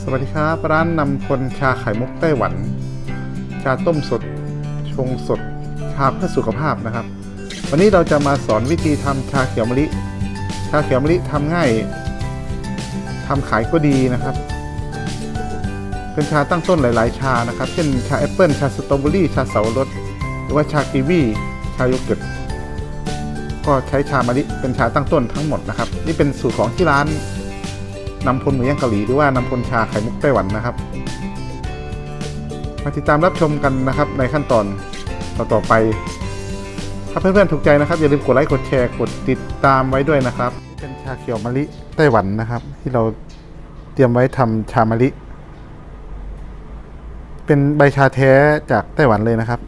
สวัสดีครับ ร้านนำพลชาไข่มุกไต้หวัน ชาต้มสด ชงสด ชาเพื่อสุขภาพนะครับ วันนี้เราจะมาสอนวิธีทำชาเขียวมะลิ ชาเขียวมะลิทำง่ายทำขายก็ดีนะครับ เป็นชาตั้งต้นหลาย ๆ ชานะครับ เช่นชาแอปเปิลชาสตรอเบอรี่ ชาเสาวรสหรือว่าชากีวีชาโยเกิร์ตก็ใช้ชามะลิเป็นชาตั้งต้นทั้งหมดนะครับ นี่เป็นสูตรของที่ร้าน นำพลหมูย่างเกาหลีหรือว่านำพลชาไข่มุกไต้หวันนะครับ มาติดตามรับชมกันนะครับในขั้นตอนต่อต่อไป ถ้าเพื่อนๆถูกใจนะครับ อย่าลืมกดไลค์กดแชร์กดติดตามไว้ด้วยนะครับ เป็นชาเขียวมะลิไต้หวันนะครับ ที่เราเตรียมไว้ทำชามะลิ เป็นใบชาแท้จากไต้หวันเลยนะครับ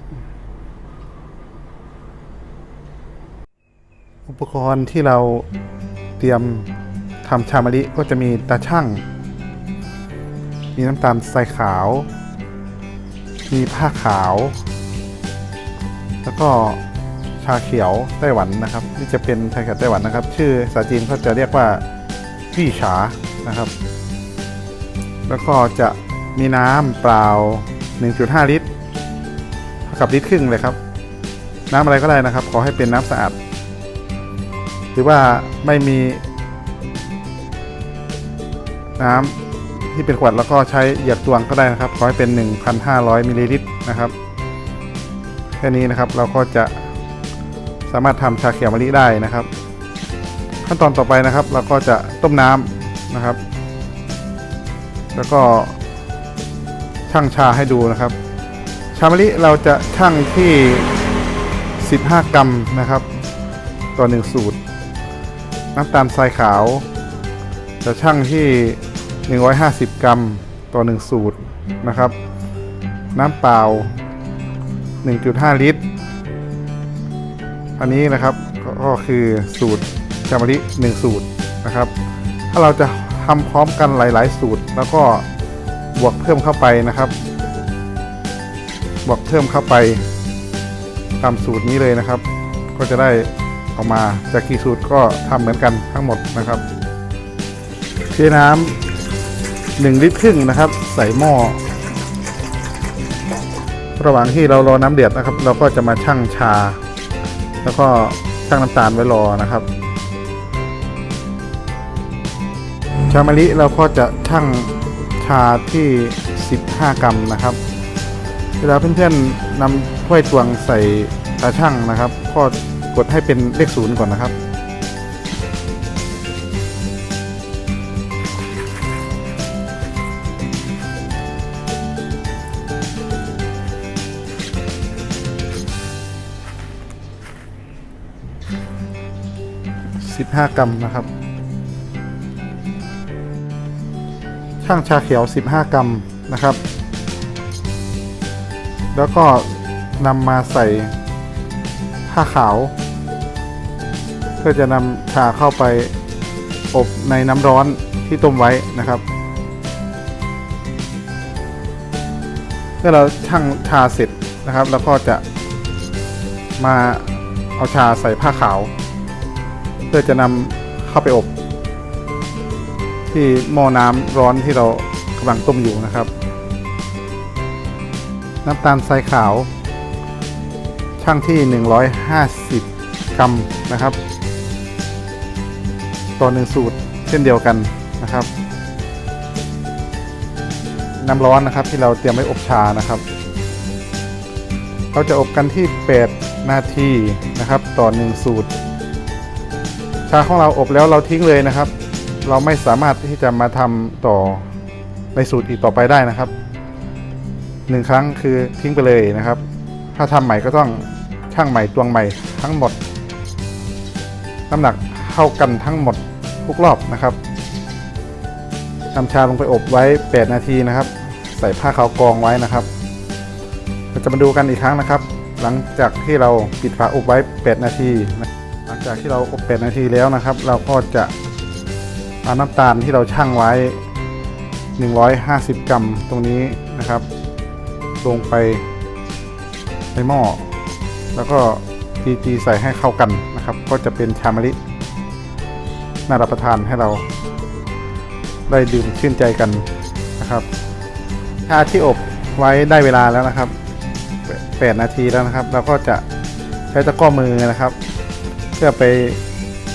อุปกรณ์ที่เราเตรียม ทำชามะลิก็จะมีตาช่าง มีน้ำตาลทรายขาว มีผ้าขาว แล้วก็ชาเขียวไต้หวันนะครับนี่จะเป็นชาเขียวไต้หวันนะครับ ชื่อภาษาจีนเขาจะเรียกว่าวี่ฉานะครับ แล้วก็จะมีน้ำเปล่า 1.5 ลิตรเท่ากับลิตรครึ่งเลยครับ น้ำอะไรก็ได้นะครับ ขอให้เป็นน้ำสะอาดหรือว่าไม่มี น้ำที่เป็นขวดแล้วก็ใช้เหยียบตวงก็ได้นะครับ ขอให้เป็น 1,500มิลลิลิตรนะครับ แค่นี้นะครับเราก็จะสามารถทำชาเขียวมะลิได้นะครับ ขั้นตอนต่อไปนะครับ เราก็จะต้มน้ำนะครับ แล้วก็ชั่งชาให้ดูนะครับ ชามะลิเราจะชั่งที่ 15 กรัมนะครับ ต่อ1สูตร น้ำตาลทรายขาว จะชั่งที่ 150 กรัมต่อ 1 สูตรนะครับ น้ำเปล่า 1.5 ลิตร อันนี้นะครับก็คือสูตรชามะลิ1สูตรนะครับ ถ้าเราจะทำพร้อมกันหลาย ๆ สูตร แล้วก็บวกเพิ่มเข้าไปนะครับ บวกเพิ่มเข้าไปตามสูตรนี้เลยนะครับ ก็จะได้ออกมาจากกี่สูตรก็ทำเหมือนกันทั้งหมดนะครับ เทน้ำหนึ่งลิตรครึ่งนะครับ ใส่หม้อ ระหว่างที่เรารอน้ำเดือดนะครับ เราก็จะมาชั่งชา แล้วก็ชั่งน้ำตาลไว้รอนะครับ ชามะลิเราก็จะชั่งชาที่ 15 กรัมนะครับ เวลาเพื่อนๆนำถ้วยตวงใส่ตาชั่งนะครับก็กดให้เป็นเลขศูนย์ก่อนนะครับ 15 กรัมนะครับช่างชาเขียว 15 กรัมนะครับ แล้วก็นำมาใส่ผ้าขาว เพื่อจะนำชาเข้าไปอบในน้ำร้อนที่ต้มไว้นะครับ เมื่อเราชั่งชาเสร็จนะครับ แล้วก็จะมาเอาชาใส่ผ้าขาว พื่อจะนำเข้าไปอบ ที่หม้อน้ำร้อนที่เรากำลังต้มอยู่นะครับ น้ำตาลทรายขาว ช่างที่ 150 กรัมนะครับ ต่อหนึ่งสูตรเช่นเดียวกันนะครับน้ำร้อนนะครับที่เราเตรียมไว้อบชานะครับ เราจะอบกันที่ 8 นาทีนะครับ ต่อหนึ่งสูตราของเราอบแล้วเราทิ้งเลยนะครับ เราไม่สามารถที่จะมาทำต่อในสูตรอีกต่อไปได้นะครับหนึ่งครั้งคือทิ้งไปเลยนะครับ ถ้าทำใหม่ก็ต้องช่างใหม่ตวงใหม่ทั้งหมด น้ำหนักเท่ากันทั้งหมดทุกรอบนะครับนำชาลงไปอบไว้ 8 นาทีนะครับ ใส่ผ้าขาวกองไว้นะครับเราจะมาดูกันอีกครั้งนะครับ หลังจากที่เราปิดฝาอบไว้ 8 นาทีนะหลัง จากที่เราอบ8นาทีแล้วนะครับ เราก็จะเอาน้ำตาลที่เราชั่งไว้ 150 กรัมตรงนี้นะครับ ลงไปในหม้อ แล้วก็ตีตีใส่ให้เข้ากันนะครับ ก็จะเป็นชามะลิน่ารับประทานให้เราได้ดื่มชื่นใจกันนะครับชาที่อบไว้ได้เวลาแล้วนะครับแปดนาทีแล้วนะครับ เราก็จะใช้ตะกร้อมือนะครับ พื่อไป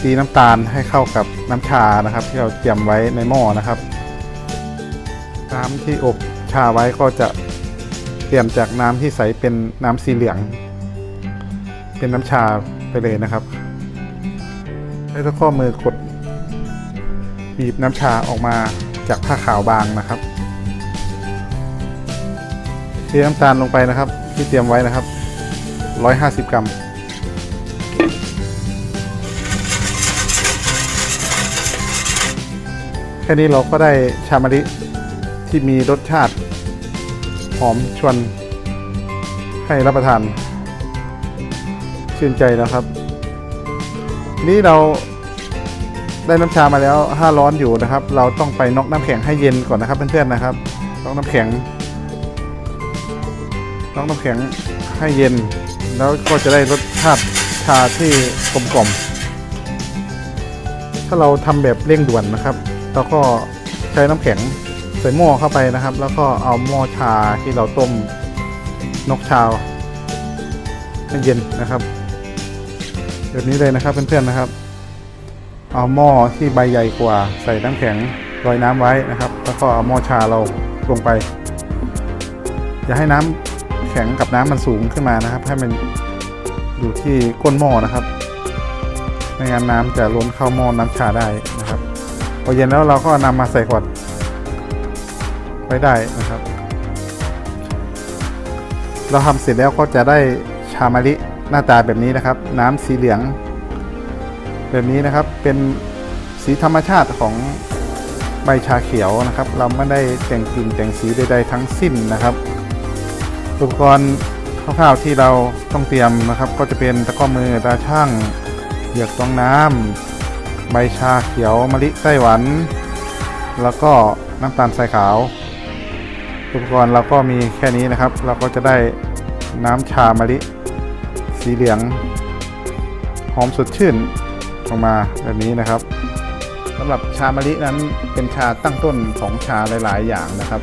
ตีน้ำตาลให้เข้ากับน้ำชานะครับ ที่เราเตรียมไว้ในหม้อนะครับน้ำที่อบชาไว้ก็จะเปลี่ยนจากน้ำที่ใสเป็นน้ำสีเหลือง เป็นน้ำชาไปเลยนะครับใช้ตะกร้อมือกดบีบน้ำชาออกมาจากผ้าขาวบางนะครับเทน้ำตาลลงไปนะครับ ที่เตรียมไว้นะครับ 150 กรัม ค่นี้เราก็ได้ชามะลิที่มีรสชาติ หอมชวน ให้รับประทาน ชื่นใจแล้วครับนี่เราได้น้ำชามาแล้ว ถ้าร้อนอยู่นะครับ เราต้องไปน็อกน้ำแข็งให้เย็นก่อนนะครับเพื่อนๆนะครับน็อกน้ำแข็งน็อกน้ำแข็งให้เย็น แล้วก็จะได้รสชาติชาที่กลมกล่อมถ้าเราทำแบบเร่งด่วนนะครับ เราก็ใช้น้ำแข็งใส่หม้อเข้าไปนะครับ แล้วก็เอาหม้อชาที่เราต้มนกชาให้เย็นนะครับแบบนี้เลยนะครับเพื่อนๆนะครับ เอาหม้อที่ใบใหญ่กว่าใส่น้ำแข็งลอยน้ำไว้นะครับ แล้วก็เอาหม้อชาเราลงไป อย่าให้น้ำแข็งกับน้ำมันสูงขึ้นมานะครับ ให้มันอยู่ที่ก้นหม้อนะครับ ไม่งั้นน้ำจะล้นเข้าหม้อน้ำชาได้นะครับ อเย็นแล้วเราก็นำมาใส่ขวดไว้ได้นะครับ เราทำเสร็จแล้วก็จะได้ชามะลิหน้าตาแบบนี้นะครับ น้ำสีเหลือง แบบนี้นะครับเป็นสีธรรมชาติของใบชาเขียวนะครับ เราไม่ได้แต่งกลิ่นแต่งสีใดๆทั้งสิ้นนะครับ อุปกรณ์คร่าวๆที่เราต้องเตรียมนะครับ ก็จะเป็นตะก้อมือตาช่างเหยือกตองน้ำ ใบชาเขียวมะลิไต้หวัน แล้วก็น้ำตาลทรายขาว อุปกรณ์เราก็มีแค่นี้นะครับ เราก็จะได้น้ำชามะลิ สีเหลืองหอมสดชื่นออกมาแบบนี้นะครับสำหรับชามะลินั้นเป็นชาตั้งต้นของชาหลาย ๆ อย่างนะครับ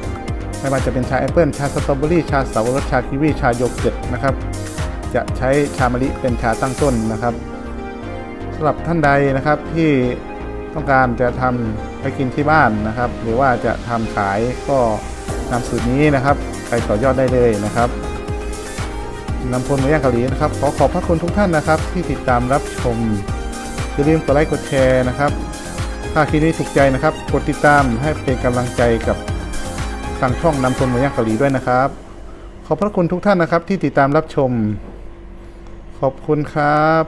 ไม่ว่าจะเป็นชาแอปเปิลชาสตรอเบอรี่ชาสับปะรดชาคิวีชาโยเกิร์ตนะครับ จะใช้ชามะลิเป็นชาตั้งต้นนะครับ สำหรับท่านใดนะครับที่ต้องการจะทำไปกินที่บ้านนะครับ หรือว่าจะทำขายก็นำสูตรนี้นะครับไปต่อยอดได้เลยนะครับนำพลมาย่างเกาหลีนะครับ ขอขอบพระคุณทุกท่านนะครับ ที่ติดตามรับชมอย่าลืมกดไลค์กดแชร์นะครับ ถ้าคลิปนี้ถูกใจนะครับ กดติดตามให้เป็นกำลังใจกับทางช่องนำชมหมูย่างเกาหลีด้วยนะครับ ขอบพระคุณทุกท่านนะครับที่ติดตามรับชม ขอบคุณครับ